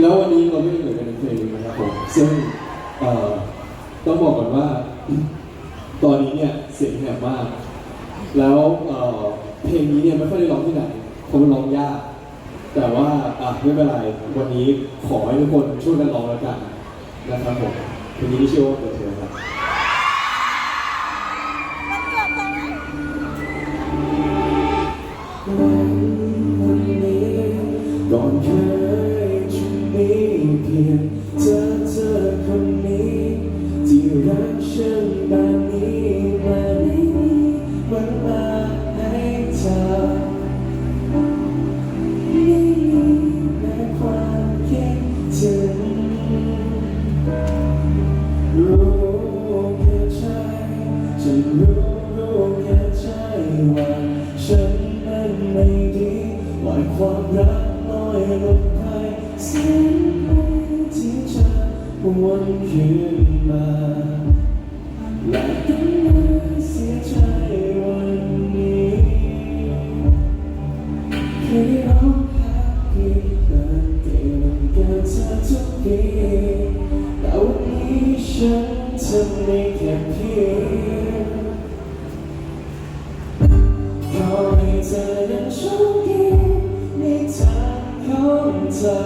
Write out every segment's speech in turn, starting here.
แล้ววันนี้เราไม่ด้เหลือกันเพลงนะครับผมซึ่งต้องบอกก่อนว่า ตอนนี้เนี่ยเสียงแหบมาก แล้วเเพลงนี้เนี่ยไม่ค่อยได้ร้องที่ไหนคพามร้องยาก แต่ว่าไม่เป็นไรวันนี้ขอให้ทุกคนช่วยกันร้องแล้วกันนะครับผมเพลงนี้ชื่อว่าเปิดเทอมครับ รู้แค่ใจจะรู้รู้แค่ใจว่าฉันไม่ดีปล่อยความรักน้อยลงไปเสียที่จะวนคืนมา ฉันจะมีแค่เพียงขอให้เธอนั้นชคดีในทางของเธอ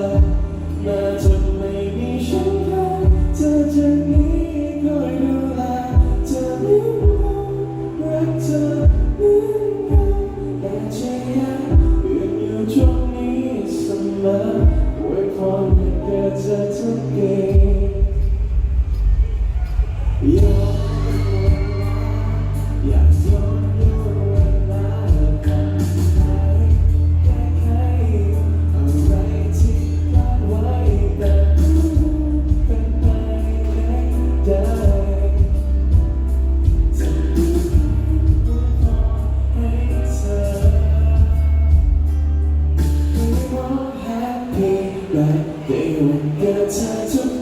แม้จะไม่มีฉันเธอจะ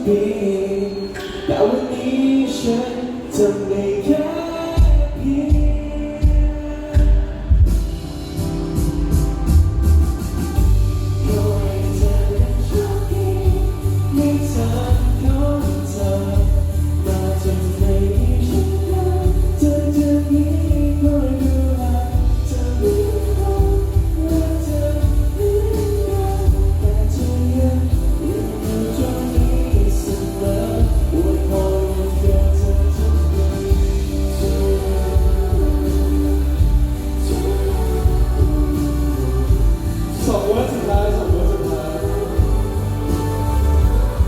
be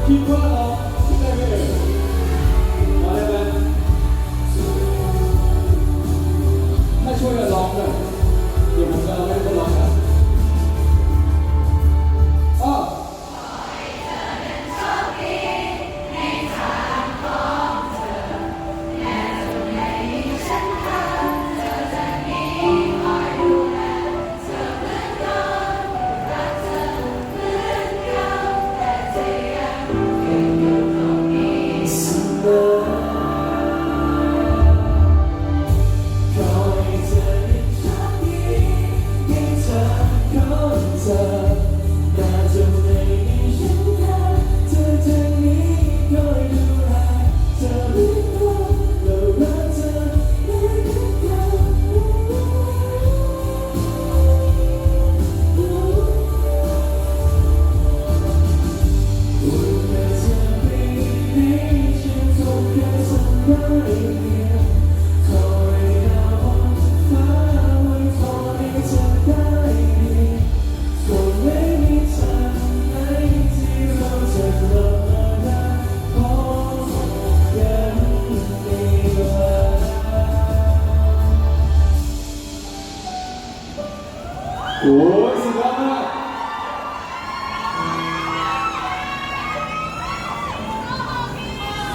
keep on.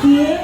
Yeah.